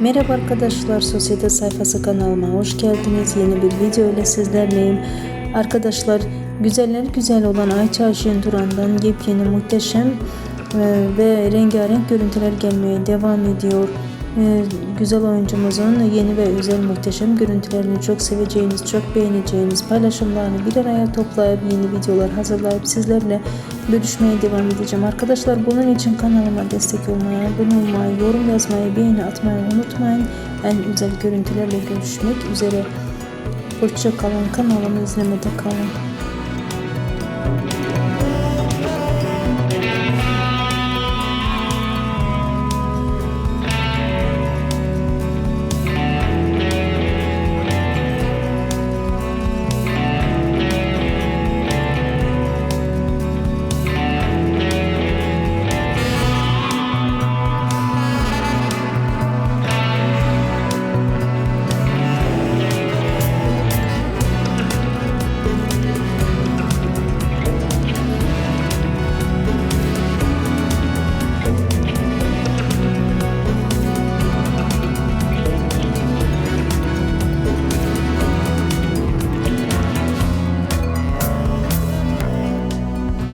Merhaba arkadaşlar, Sosyete Sayfası kanalıma hoş geldiniz. Yeni bir video ile sizlerleyim. Arkadaşlar, güzeller güzel olan Ayça Ayşen Duran'dan yepyeni muhteşem e, ve rengarenk görüntüler gelmeye devam ediyor. E, Güzel oyuncumuzun yeni ve özel muhteşem görüntülerini çok seveceğiniz, çok beğeneceğiniz paylaşımlarını bir araya toplayıp yeni videolar hazırlayıp sizlerle bölüşmeye devam edeceğim. Arkadaşlar bunun için kanalıma destek olmayı, abone olmayı, yorum yazmayı, beğeni atmayı unutmayın. En güzel görüntülerle görüşmek üzere. Hoşça kalın. Kanalımı izlemede kalın.